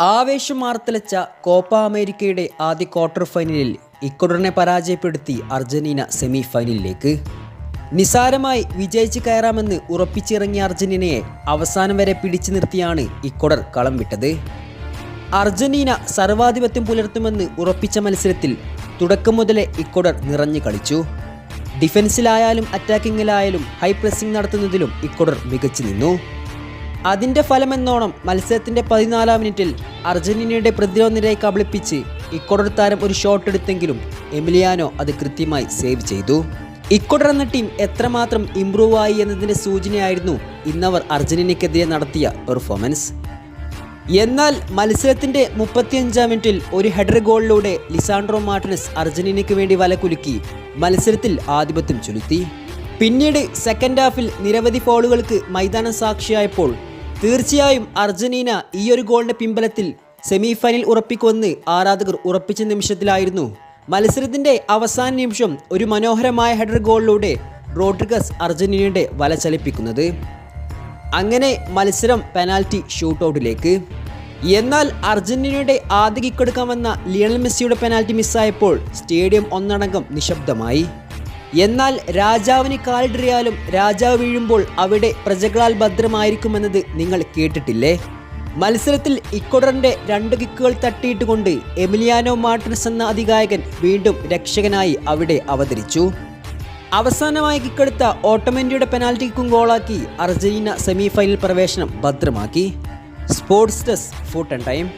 ആവേശം ആർത്തലച്ച കോപ്പ അമേരിക്കയുടെ ആദ്യ ക്വാർട്ടർ ഫൈനലിൽ ഇക്വഡറിനെ പരാജയപ്പെടുത്തി അർജന്റീന സെമി ഫൈനലിലേക്ക് നിസാരമായി വിജയിച്ച് കയറാമെന്ന് ഉറപ്പിച്ചിറങ്ങിയ അർജന്റീനയെ അവസാനം വരെ പിടിച്ചു നിർത്തിയാണ് ഇക്വഡർ കളം വിട്ടത്. അർജന്റീന സർവാധിപത്യം പുലർത്തുമെന്ന് ഉറപ്പിച്ച മത്സരത്തിൽ തുടക്കം മുതലേ ഇക്വഡർ നിറഞ്ഞു കളിച്ചു. ഡിഫൻസിലായാലും അറ്റാക്കിങ്ങിലായാലും ഹൈ പ്രസിംഗ് നടത്തുന്നതിലും ഇക്വഡർ മികച്ചു നിന്നു. അതിന്റെ ഫലമെന്നോണം മത്സരത്തിന്റെ പതിനാലാം മിനിറ്റിൽ അർജന്റീനയുടെ പ്രതിരോധ നിരയെ കബളിപ്പിച്ച് ഇക്കോഡർ താരം ഒരു ഷോട്ട് എടുത്തെങ്കിലും എമിലിയാനോ അത് കൃത്യമായി സേവ് ചെയ്തു. ഇക്കോഡർ എന്ന ടീം എത്രമാത്രം ഇംപ്രൂവ് ആയി എന്നതിന്റെ സൂചനയായിരുന്നു ഇന്നവർ അർജന്റീനയ്ക്കെതിരെ നടത്തിയ പെർഫോമൻസ് എന്നാൽ മത്സരത്തിന്റെ മുപ്പത്തിയഞ്ചാം മിനിറ്റിൽ ഒരു ഹെഡർ ഗോളിലൂടെ ലിസാൻഡ്രോ മാർട്ടിനസ് അർജന്റീനയ്ക്ക് വേണ്ടി വലക്കുലുക്കി മത്സരത്തിൽ ആധിപത്യം ചെലുത്തി. പിന്നീട് സെക്കൻഡ് ഹാഫിൽ നിരവധി ഫോളുകൾക്ക് മൈതാനം സാക്ഷിയായപ്പോൾ തീർച്ചയായും അർജന്റീന ഈ ഒരു ഗോളിന്റെ പിമ്പലത്തിൽ സെമി ഫൈനൽ ഉറപ്പിക്കുമെന്ന് ആരാധകർ ഉറപ്പിച്ച നിമിഷത്തിലായിരുന്നു. മത്സരത്തിന്റെ അവസാന നിമിഷം ഒരു മനോഹരമായ ഹെഡർ ഗോളിലൂടെ റോഡ്രിഗസ് അർജന്റീനയുടെ വല ചലിപ്പിക്കുന്നത്. അങ്ങനെ മത്സരം പെനാൽറ്റി ഷൂട്ടൗട്ടിലേക്ക് എന്നാൽ അർജന്റീനയുടെ ആദ്യ കിക്കെടുക്കാമെന്ന ലിയണൽ മെസ്സിയുടെ പെനാൽറ്റി മിസ്സായപ്പോൾ സ്റ്റേഡിയം ഒന്നടങ്കം നിശബ്ദമായി. എന്നാൽ രാജാവിന് കാലിടറിയാലും രാജാവ് വീഴുമ്പോൾ അവിടെ പ്രജകളാൽ ഭദ്രമായിരിക്കുമെന്നത് നിങ്ങൾ കേട്ടിട്ടില്ലേ? മത്സരത്തിൽ ഇക്വഡറിന്റെ രണ്ട് കിക്കുകൾ തട്ടിയിട്ടുകൊണ്ട് എമിലിയാനോ മാർട്ടിൻസ് എന്ന അധികായകൻ വീണ്ടും രക്ഷകനായി അവിടെ അവതരിച്ചു. അവസാനമായി കിക്കെടുത്ത ഓട്ടോമെന്റിയുടെ പെനാൽറ്റി കിക്കും ഗോളാക്കി അർജന്റീന സെമിഫൈനൽ പ്രവേശനം ഭദ്രമാക്കി. Sports desk foot and time.